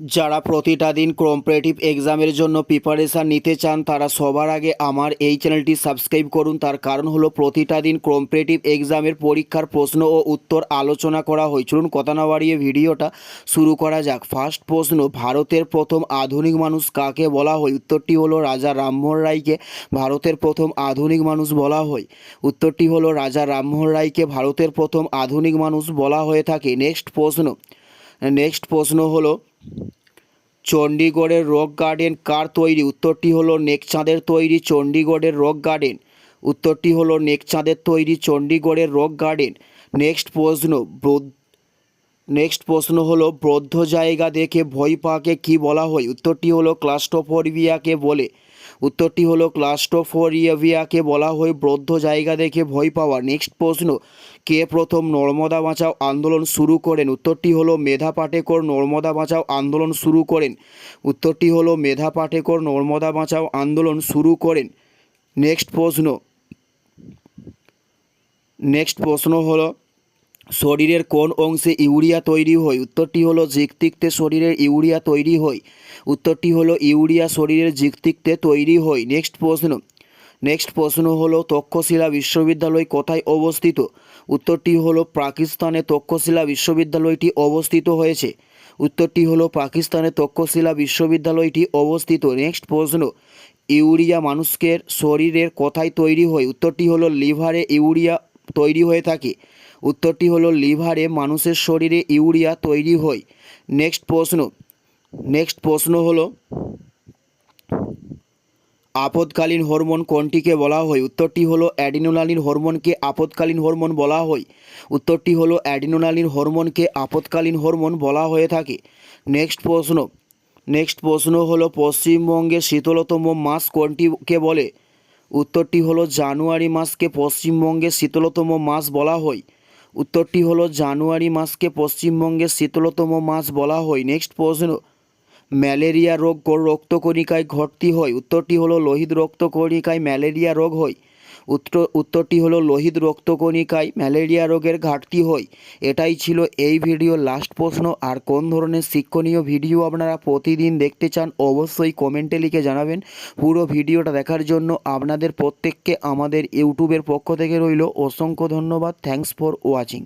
যারা প্রতিটা দিন কম্পারেটিভ এক্সামের জন্য প্রিপারেশান নিতে চান, তারা সবার আগে আমার এই চ্যানেলটি সাবস্ক্রাইব করুন। তার কারণ হলো, প্রতিটা দিন কম্পারেটিভ এক্সামের পরীক্ষার প্রশ্ন ও উত্তর আলোচনা করা হয়। চলুন, কথা না বাড়িয়ে ভিডিওটা শুরু করা যাক। ফার্স্ট প্রশ্ন, ভারতের প্রথম আধুনিক মানুষ কাকে বলা হয়? উত্তরটি হলো, রাজা রামমোহন রায়কে ভারতের প্রথম আধুনিক মানুষ বলা হয়। উত্তরটি হলো, রাজা রামমোহন রায়কে ভারতের প্রথম আধুনিক মানুষ বলা হয়ে থাকে। নেক্সট প্রশ্ন নেক্সট প্রশ্ন হলো চণ্ডীগড়ের রক গার্ডেন কার তৈরি? উত্তরটি হলো নেকচাঁদের তৈরি চণ্ডীগড়ের রক গার্ডেন। উত্তরটি হলো নেকচাঁদের তৈরি চণ্ডীগড়ের রক গার্ডেন। নেক্সট প্রশ্ন নেক্সট প্রশ্ন হলো, বদ্ধ জায়গা দেখে ভয় পাকে কি বলা হয়? উত্তরটি হলো ক্লাস্টোফোরবিয়াকে বলে। উত্তরটি হলো, ক্লাস্টোফোরিয়াভিয়াকে বলা হয় বদ্ধ জায়গা দেখে ভয় পাওয়া। নেক্সট প্রশ্ন, কে প্রথম নর্মদা বাঁচাও আন্দোলন শুরু করেন? উত্তরটি হলো, মেধা পাটেকর নর্মদা বাঁচাও আন্দোলন শুরু করেন। উত্তরটি হলো, মেধা পাটেকর নর্মদা বাঁচাও আন্দোলন শুরু করেন। নেক্সট প্রশ্ন নেক্সট প্রশ্ন হলো শরীরের কোন অংশে ইউরিয়া তৈরি হয়? উত্তরটি হলো জিকতিকতে শরীরের ইউরিয়া তৈরি হয়। উত্তরটি হলো ইউরিয়া শরীরের জিকতিকতে তৈরি হয়। নেক্সট প্রশ্ন। নেক্সট প্রশ্ন হলো, তক্ষশিলা বিশ্ববিদ্যালয় কোথায় অবস্থিত? উত্তরটি হলো, পাকিস্তানে তক্ষশিলা বিশ্ববিদ্যালয়টি অবস্থিত হয়েছে। উত্তরটি হলো, পাকিস্তানে তক্ষশিলা বিশ্ববিদ্যালয়টি অবস্থিত। নেক্সট প্রশ্ন। ইউরিয়া মানুষকে শরীরের কোথায় তৈরি হয়? উত্তরটি হলো, লিভারে ইউরিয়া তৈরি হয়ে থাকে। উত্তরটি হলো, লিভারে মানুষের শরীরে ইউরিয়া তৈরি হয়। নেক্সট প্রশ্ন। নেক্সট প্রশ্ন হলো, আপদকালীন হরমোন কোনটিকে বলা হয়? উত্তরটি হলো অ্যাডিনোনালিন হরমোনকে আপদকালীন হরমোন বলা হয়। উত্তরটি হলো অ্যাডিনোনালিন হরমোনকে আপদকালীন হরমোন বলা হয়ে থাকে। নেক্সট প্রশ্ন। নেক্সট প্রশ্ন হলো, পশ্চিমবঙ্গের শীতলতম মাস কোনটিকে বলে? উত্তরটি হলো, জানুয়ারি মাসকে পশ্চিমবঙ্গের শীতলতম মাস বলা হয়। উত্তরটি হলো, জানুয়ারি মাসকে পশ্চিমবঙ্গের শীতলতম মাস বলা হয়। নেক্সট প্রশ্ন, ম্যালেরিয়া রোগ রক্তকণিকায় ঘটতি হয়। উত্তরটি হলো, লোহিত রক্তকণিকায় ম্যালেরিয়া রোগ হয়। উত্তর, উত্তরটি হলো লোহিত রক্তকণিকায় ম্যালেরিয়া রোগের ঘাটতি হয়। এটাই ছিল এই ভিডিও। লাস্ট প্রশ্ন, আর কোন ধরনের শিক্ষণীয় ভিডিও আপনারা প্রতিদিন দেখতে চান অবশ্যই কমেন্টে লিখে জানাবেন। পুরো ভিডিওটা দেখার জন্য আপনাদের প্রত্যেককে আমাদের ইউটিউবের পক্ষ থেকে রইল। অসংখ্য ধন্যবাদ। Thanks for watching